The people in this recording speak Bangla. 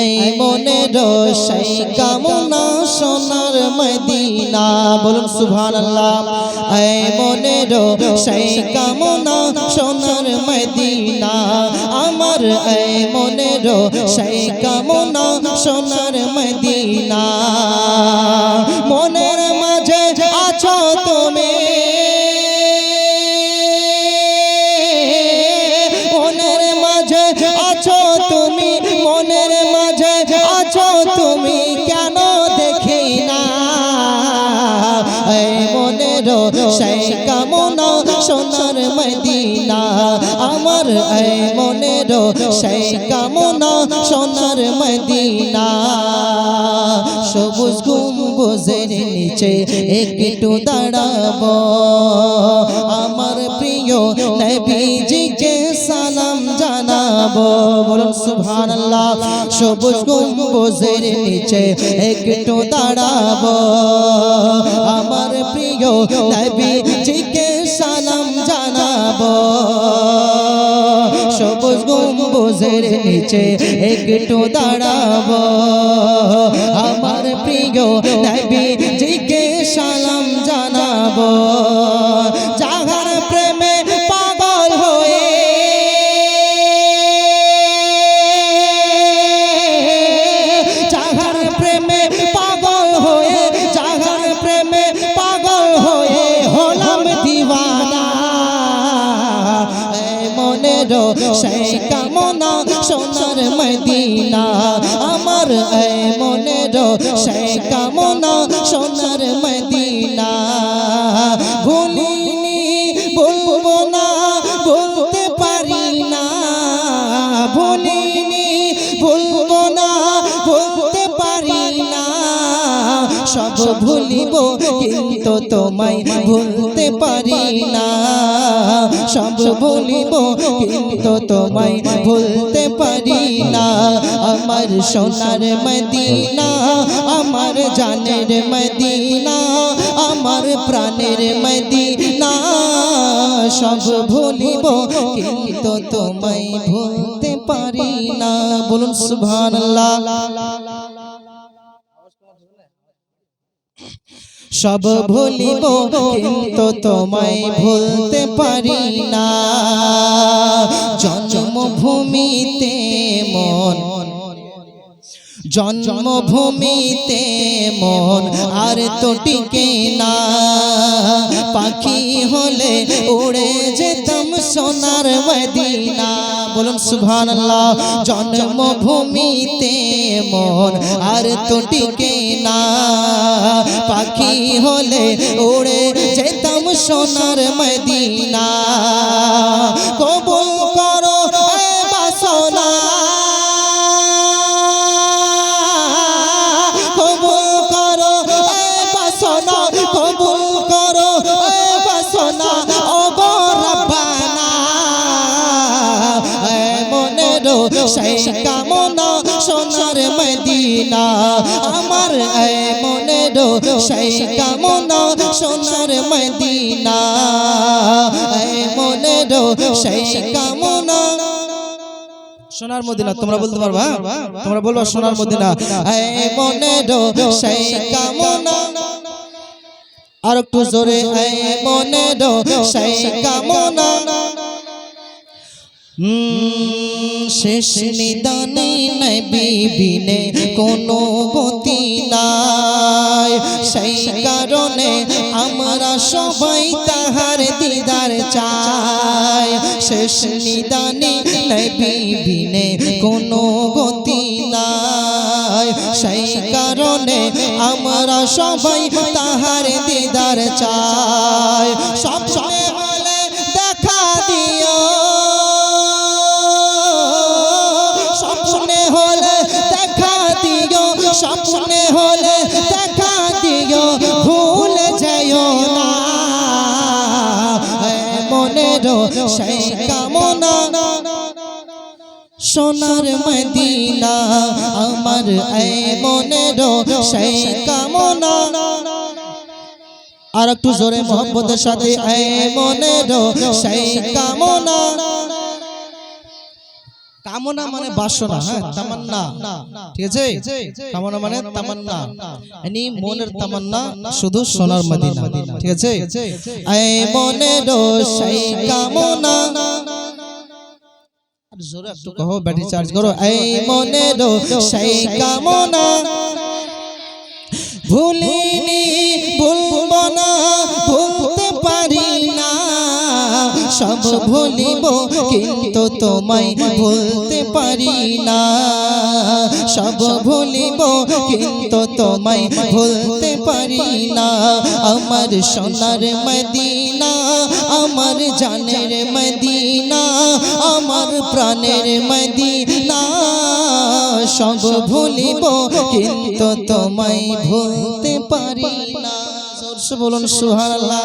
এই মনে সেই কামনা সোনার মদিনা। বলুন সুভান এই মনে সেই কামনা সোনার মদিনা। আমার এই মনে সেই কামনা সোনার মদিনা। মনের সেই কামনা সোনার মদিনা। আমার এই মনের সেই কামনা সোনার মদিনা। সবুজ গুম্বুজের নিচে একটু দাঁড়াবো। আমার প্রিয় নবী জানাব বলুন, সুবহানাল্লাহ, সবুজ গম্বুজের নিচে একটু দাঁড়াবো। আমার প্রিয় নবীজিকে সালাম জানাব। সবুজ গম্বুজের নিচে একটু দাঁড়াবো। আমার প্রিয় নবীজিকে সেই কামনা সোনার মদিনা আমার মনের সেই কামনা সোনার মদিনা। সব ভুলিব, কিন্তু তোমায় ভুলতে পারি না। সব ভুলিব, কিন্তু তোমায় ভুলতে পারি না। আমার সোনার মদিনা, আমার জানের মদিনা, আমার প্রাণের মদিনা। সব ভুলিব, কিন্তু তোমায় ভুলতে পারি না। বলুন, সুবহানাল্লাহ। সব ভুলিব কিন্তু তোমায় ভুলতে পারি না। জন্মভূমিতে মন। জন্মভূমিতে মন আর তো টিকে না। পাখি হলে উড়ে যেতাম সোনার মদিনা। বলুন সুভান জন্মভূমিতে মন আর তো টিকে না। পাখি হলে উড়ে যেতাম সোনার মদিনা। কবুল সেই কামনা সোনার মদিনা। আমার এ মনের সেই কামনা সোনার মদিনা। এ মনের সেই কামনা সোনার মদিনা, তোমরা বলতে পারবা? তোমরা বলবা সোনার মদিনা। এ মনের সেই কামনা আর একটু জোরে এ মনের সেই কামনা শেষ নিদানে নবী বিনে কোনো গতি নাই। সেই কারণে আমরা সবাই তাহার দিদার চাই। শেষ নিদানে নবী বিনে কোনো গতি নাই। সেই কারণে আমরা সবাই তাহার দিদার চাই। সব মনের সেই কামনা সোনার মদিনা আমার এই মনের সেই কামনা। আর একটু জোরে মোহাম্মদের সাথে এই মনের সেই কামনা। কামনা মানে বাসনা হ্যাঁ তামান্না। ঠিক আছে? কামনা মানে তামান্না। এনি মনের তামান্না শুধু সোনার মদিনা। ঠিক আছে? এই মনের সেই কামনা। আর জোরে একটু কহো ব্যাটারি চার্জ করো। এই মনের সেই কামনা। ভুলিনি সব ভুলিব, কিন্তু তোমায় ভুলতে পারি না। সব ভুলিব, কিন্তু তোমায় ভুলতে পারি না। আমার সোনার মদিনা, আমার জানের মদিনা, আমার প্রাণের মদিনা। সব ভুলিব, কিন্তু তোমায় ভুলতে পারি না। বলুন, সুবহানাল্লাহ।